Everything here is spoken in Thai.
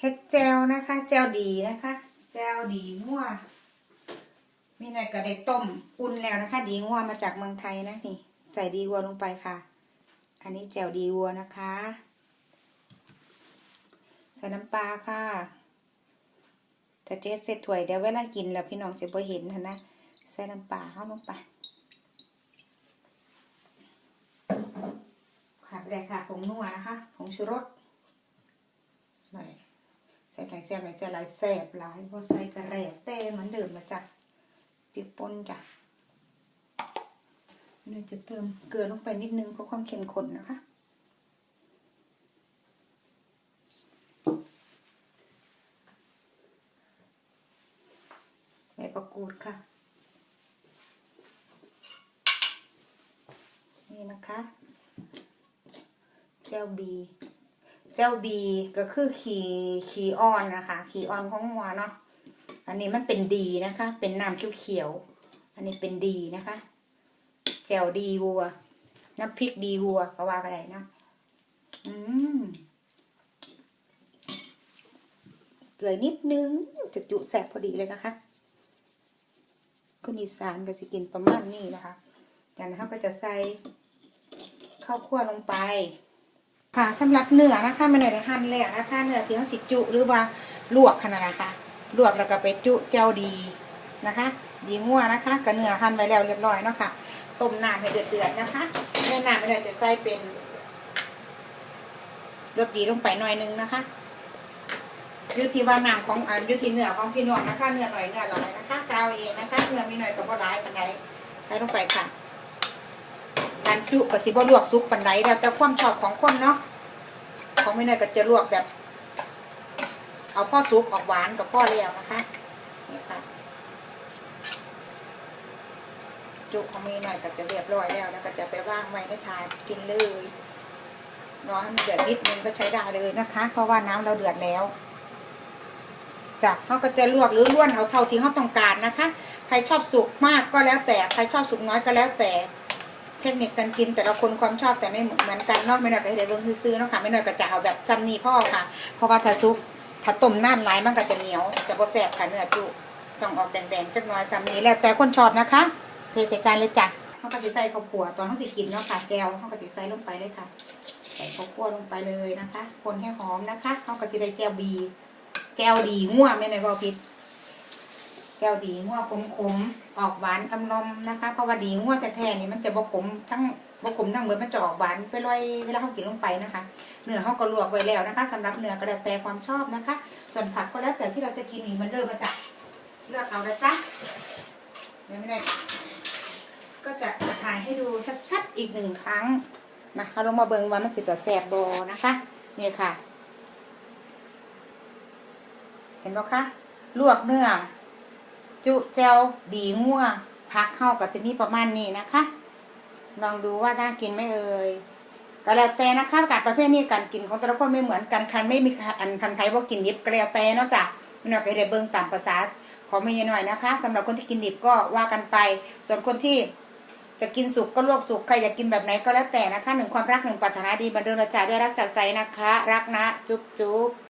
เฮ็ดแจวนะคะ แจวดีนะคะ แจวดีงัวมีหน่อยก็ได้ต้มอุ่นแล้วนะคะ ดีงัวมาจากเมืองไทยนะนี่ ใส่ดีวัวลงไปค่ะ อันนี้แจวดีวัวนะคะ ใส่น้ำปลาค่ะถ้าเจ๊เสร็จถ้วยเดี๋ยวเวลากินแล้วพี่น้องจะบ่เห็นนะใส่น้ำปลาเข้าลงไปขาดแรกค่ะผงนัวนะคะผงชูรสหน่อย ใส่หน่อยแซ่บหน่อยจะหลายแซ่บหลายพอใส่กระแรกแต่เหมือนเดิมมาจ้ะพริกปนจ้ะเราจะเติมเกลือลงไปนิดนึงเพื่อความเข้มข้นนะคะใบประกูดค่ะ นี่นะคะเจ้าบี เจ้าบีก็คือขีขีออนนะคะ ขีออนของหัวเนาะอันนี้มันเป็นดีนะคะ เป็นน้ำเขียวๆอันนี้เป็นดีนะคะแจ่วดีวัว น้ำพริกดีวัวก็ว่ากันได้นะอืมเกลือนิดนึงจะจุแสบพอดีเลยนะคะคนอีสานก็จะกินประมาณนี้นะคะจากนั้นเราก็จะใส่ข้าวคั่วลงไป ค่ะสำหรับเนื้อนะคะมันหน่อยหั่นแล้วนะคะเนื้อที่เขาสิจุหรือว่าลวกขนาดนะคะลวกแล้วก็ไปจุเจ้าดีนะคะ ดีงัวนะคะกับเนื้อหั่นไว้แล้วเรียบร้อยเนาะค่ะต้มน้ำให้เดือดๆนะคะในน้ำไม่ได้จะใส่เป็นรสดีลงไปหน่อยนึงนะคะยูทีว่าน้ำของอันยูทีเนื้อของพี่น้องนะคะเนื้อหน่อยเนื้อหลายนะคะกาวเองนะคะเนื้อมีหน่อยกับบ่ร้ายปันใดใส่ลงไปค่ะ จุกับสิบ่ลวกซุปปันใดแล้วแต่ความชอบของคนเนาะของไม่น่อยก็จะลวกแบบ เอาพ่อซุปออกหวานกับพ่อเลี้ยวนะคะนี่ค่ะจุของมีหน่อยก็จะเรียบร้อยแล้วแล้วก็จะไปว่างไว้ในถาดกินเลยรอให้มันเดือดนิดนึงก็ใช้ได้เลยนะคะ เพราะว่าน้ำเราเดือดแล้วจ้ะเขาก็จะลวกหรือล้วนเอาเท่าที่เขาต้องการนะคะ ใครชอบสุกมากก็แล้วแต่ ใครชอบสุกน้อยก็แล้วแต่ เทคนิคการกินแต่ละคนความชอบแต่ไม่เหมือนกันนอกไม่หน่อยก็เดี๋ยวเบิ่งซื้อๆเนาะค่ะไม่หน่อยก็จะเอาแบบจำนีพ่อค่ะ เพราะว่าถ้าซุกถ้าต้มน้ำหลายมันก็จะเหนียวจะบ่แซ่บค่ะเนื้อจุต้องออกแดงๆจักหน่อยซ้ำนี้แล้วแต่คนชอบนะคะเทใส่จานเลยจ้ะเขาก็จะใส่ข้าวขัวตอนเขาสิกินเนาะค่ะแจวเขาก็จะใส่ลงไปเลยค่ะ ใส่ข้าวคั่วลงไปเลยนะคะ คนให้หอมนะคะเขาก็จะได้แจวบี แจวดีง่วงไม่ในบอพิษ แจวดีง่วขมขมออกหวานอำนมนะคะเพราะว่าดีง่วแท้ๆนี่มันจะบขมทั้งบขมทั้งเหมือนมันจะออกหวานไปลอยเวลาเขากินลงไปนะคะ เนื้อเขาก็ลวกไว้แล้วนะคะสำหรับเนื้อก็แล้วแต่ความชอบนะคะ ส่วนผักก็แล้วแต่ที่เราจะกินนี่มันเริ่มมาจากเลือกเอาละจ้ะเดี๋ยวไม่ได้ก็จะถ่ายให้ดูชัดๆอีกหนึ่งครั้งมาเอาลงมาเบิงว่ามันสิตัวแสบบอนะคะนี่ค่ะ เห็นบ่คะลวกเนื้อ จุเจลดีงัวพักเข้ากับสิมีประมาณนี้นะคะ ลองดูว่าน่ากินไหมเอ่ยก็แล้วแต่นะคะการประเภทนี้การกินของแต่ละคนไม่เหมือนกันคันไม่มีอันคันไทยว่ากินดิบก็แล้วแต่เนาะจ้ะไม่น่อยก็ได้เบิ่งตามภาษาของไม่หน่อยนะคะสำหรับคนที่กินดิบก็ว่ากันไป ส่วนคนที่จะกินสุกก็ลวกสุกใครอยากกินแบบไหนก็แล้วแต่นะคะหนึ่งความรักหนึ่งปรารถนาดีบันเดิมละจ่าด้วยรักจากใจนะคะ รักนะ จุ๊บจุ๊บ